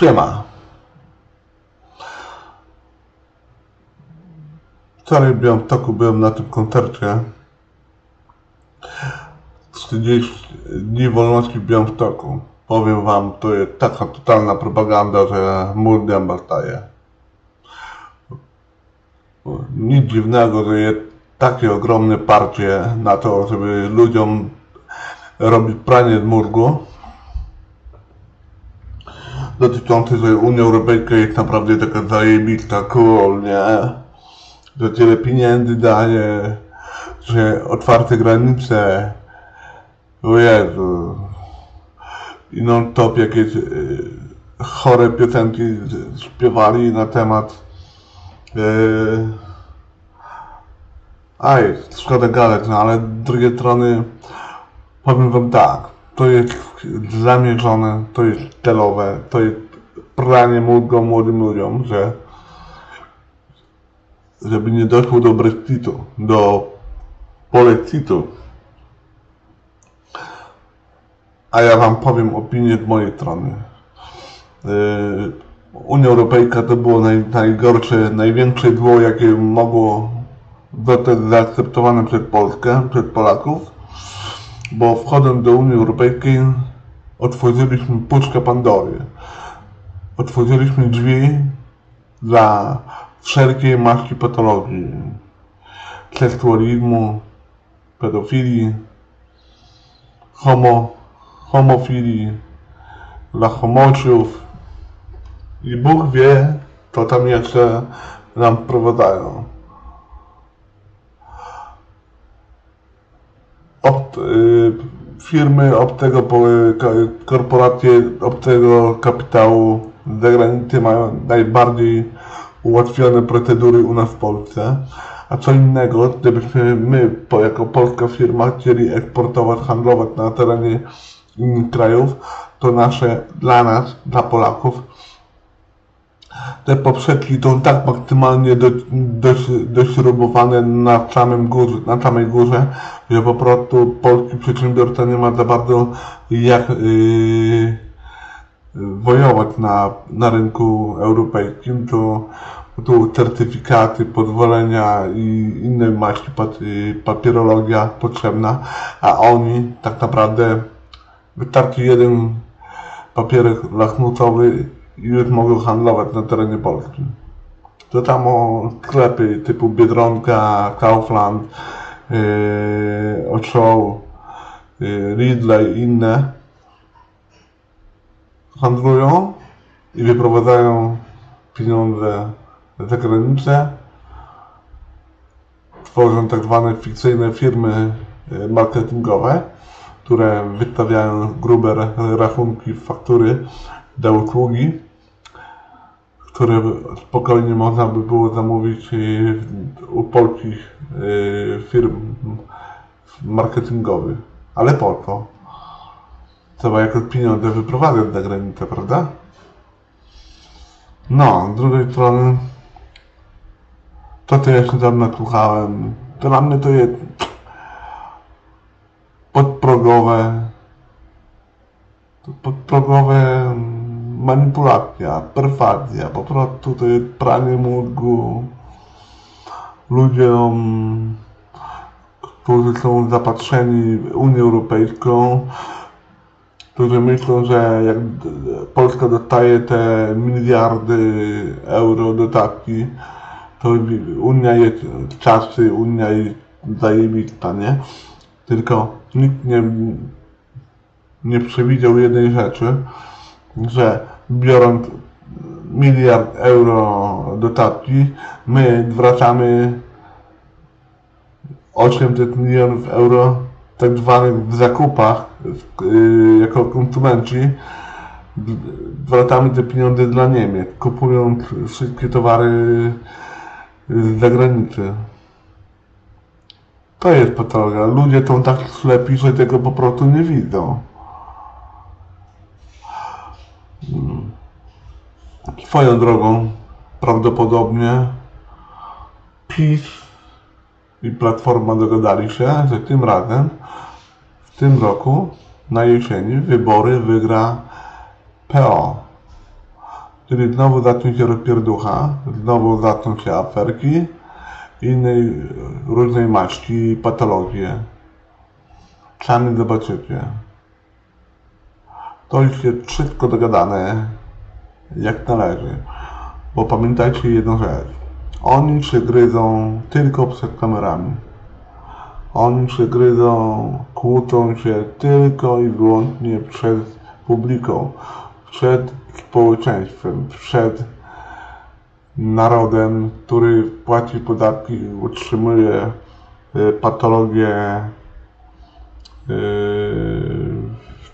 Siema. Wczoraj w Białymstoku byłem na tym koncercie. 30 dni wolności w Białymstoku. Powiem wam, to jest taka totalna propaganda, że mur dęba. Nic dziwnego, że jest takie ogromne parcie na to, żeby ludziom robić pranie z mózgu dotyczący, że Unia Europejska jest naprawdę taka zajebista, cool, nie? Że tyle pieniędzy daje, że otwarte granice, o Jezu. I non stop jakieś y, chore piosenki śpiewali na temat y, a jest, szkoda gadać, no ale z drugiej strony powiem wam tak, to jest zamierzone, to jest celowe, to jest pranie mózgu młodym ludziom, że żeby nie doszło do Brexitu, do polexitu. A ja wam powiem opinię z mojej strony. Yy, Unia Europejska to było naj, najgorsze, największe zło, jakie mogło zostać zaakceptowane przez Polskę, przez Polaków, bo wchodząc do Unii Europejskiej otworzyliśmy puszkę Pandory. Otworzyliśmy drzwi dla wszelkiej maści patologii, seksualizmu, pedofilii, homo, homofilii, dla homoszów i Bóg wie, co tam jeszcze nam wprowadzają. Y, firmy obcego, korporacje obcego kapitału zagranicy mają najbardziej ułatwione procedury u nas w Polsce. A co innego, gdybyśmy my, jako polska firma, chcieli eksportować, handlować na terenie innych krajów, to nasze, dla nas, dla Polaków, te poprzeczki są tak maksymalnie do, do, dośrubowane na samym górze, na samej górze, że po prostu polski przedsiębiorca nie ma za bardzo jak yy, wojować na, na rynku europejskim, to tu certyfikaty, pozwolenia i inne maści yy, papierologia potrzebna, a oni tak naprawdę wystarczy jeden papierek lachmutowy już mogą handlować na terenie Polski. To samo sklepy typu Biedronka, Kaufland, yy, Ochoł, yy, Lidl i inne handlują i wyprowadzają pieniądze za granicę, tworzą tak zwane fikcyjne firmy yy, marketingowe, które wystawiają grube ra- rachunki, faktury za usługi, które spokojnie można by było zamówić yy, u polskich yy, firm marketingowych. Ale po co? Trzeba jakoś pieniądze wyprowadzać za granicę, prawda? No, z drugiej strony to, co jeszcze tam nasłuchałem, to dla mnie to jest podprogowe podprogowe manipulacja, perswazja, po prostu to jest pranie mózgu ludziom, którzy są zapatrzeni w Unię Europejską, którzy myślą, że jak Polska dostaje te miliardy euro dotacji, to Unia jest czasy, Unia jest zajebista, nie? Tylko nikt nie, nie przewidział jednej rzeczy, że biorąc miliard euro dotacji, my zwracamy 800 milionów euro tak zwanych w zakupach yy, jako konsumenci zwracamy te pieniądze dla Niemiec, kupując wszystkie towary z zagranicy. To jest patologia. Ludzie są tak ślepi, że tego po prostu nie widzą. Swoją drogą, prawdopodobnie PiS i Platforma dogadali się, że tym razem, w tym roku, na jesieni, wybory wygra PO. Czyli znowu zacznie się rozpierducha, znowu zaczną się aferki, innej różnej maści patologie. Sami zobaczycie. To już jest wszystko dogadane jak należy. Bo pamiętajcie jedną rzecz. Oni się gryzą tylko przed kamerami. Oni się gryzą, kłócą się tylko i wyłącznie przed publiką, przed społeczeństwem, przed narodem, który płaci podatki, utrzymuje y, patologie y,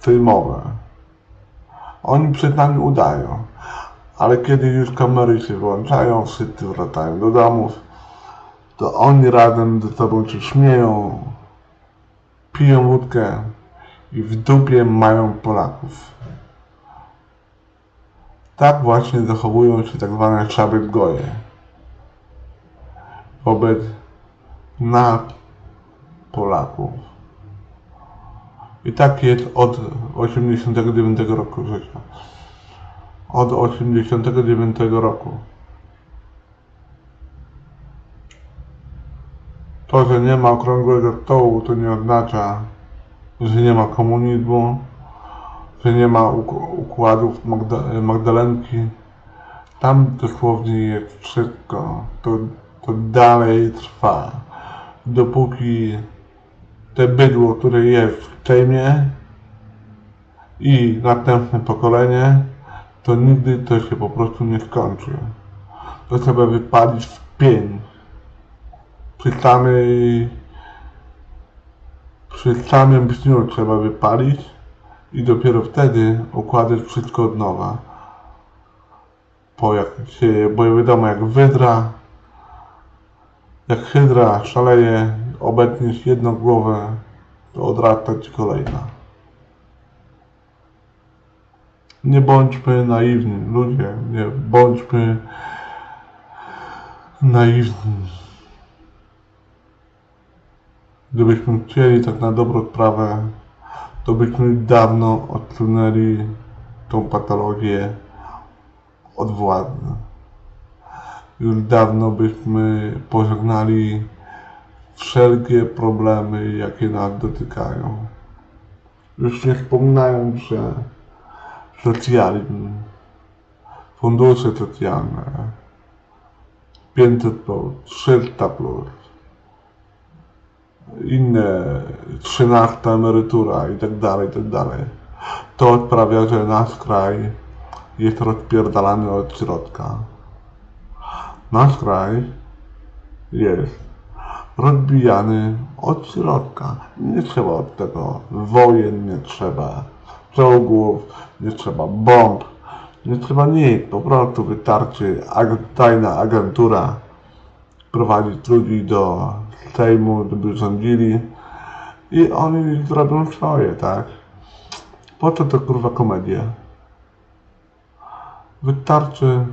sejmowe. Oni przed nami udają, ale kiedy już kamery się wyłączają, wszyscy wracają do domów, to oni razem ze sobą się śmieją, piją wódkę i w dupie mają Polaków. Tak właśnie zachowują się tak zwane szaby goje wobec nas, Polaków. I tak jest od 89 roku życia. Od 89 roku. To, że nie ma okrągłego stołu, to nie oznacza, że nie ma komunizmu, że nie ma uk- układów Magda- Magdalenki. Tam dosłownie jest wszystko. To, to dalej trwa. Dopóki te bydło, które jest w Sejmie i następne pokolenie, to nigdy to się po prostu nie skończy. To trzeba wypalić w pień. Przy samej przy samym dniu trzeba wypalić i dopiero wtedy układać wszystko od nowa. Po jak się, bo wiadomo jak wydra, jak hydra szaleje, obetniesz jedną głowę, to odrasta ci kolejna. Nie bądźmy naiwni, ludzie, nie bądźmy naiwni. Gdybyśmy chcieli tak na dobrą sprawę, to byśmy dawno odsunęli tą patologię od władzy. Już dawno byśmy pożegnali wszelkie problemy, jakie nas dotykają. Już nie wspominając, że socjalizm, fundusze socjalne, 500 plus, 300 plus, inne 13 emerytura i tak dalej, i tak dalej. To sprawia, że nasz kraj jest rozpierdalany od środka. Nasz kraj jest rozbijany od środka. Nie trzeba od tego wojen, nie trzeba czołgów, nie trzeba bomb, nie trzeba nic. Po prostu wystarczy ag- tajna agentura prowadzić ludzi do Sejmu, żeby rządzili i oni zrobią swoje, tak? Po co to kurwa komedia? Wystarczy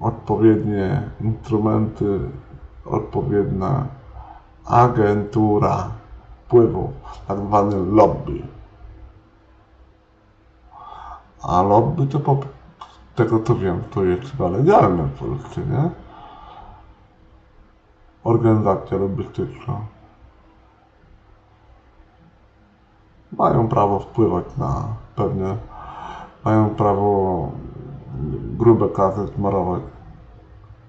odpowiednie instrumenty, odpowiednia agentura wpływu, tak zwany lobby. A lobby to po tego co wiem, to jest chyba legalne w Polsce, nie? Organizacja lobbystyczna. Mają prawo wpływać na pewne, mają prawo grube kasy smarować.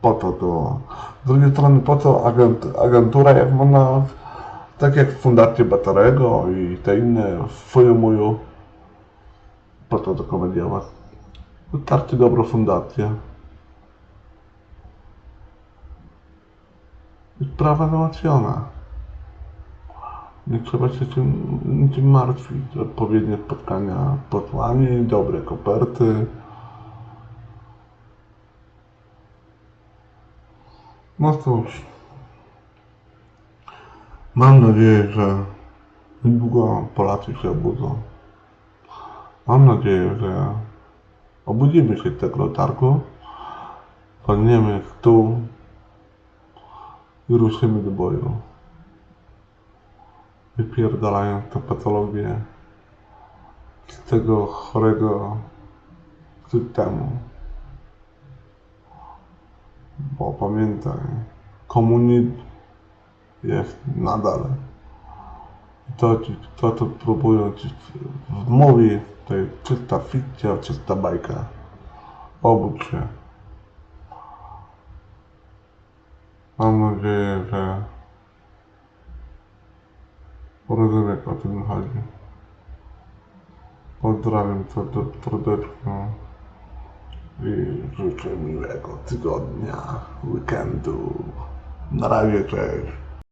Po to to. Z drugiej strony, po co agent, agentura, jak można, tak jak Fundacje Batarego i te inne filmują, po to to komediować. Wystarczy dobrą fundację. I sprawa załatwiona. Nie trzeba się czym, niczym martwić. Odpowiednie spotkania z posłami, dobre koperty. No cóż. Mam nadzieję, że niedługo Polacy się obudzą. Mam nadzieję, że obudzimy się tego letargu, padniemy w stół i ruszymy do boju. Wypierdalając tę patologię z tego chorego systemu. Bo pamiętaj, komunizm jest nadal. To, ci- to, co próbują ci wmówić, to jest czysta fikcja, czysta bajka. Obudź się. Mam nadzieję, że rozumiesz o czym chodzi. Pozdrawiam serdecznie i życzę miłego tygodnia, weekendu. Na razie, cześć.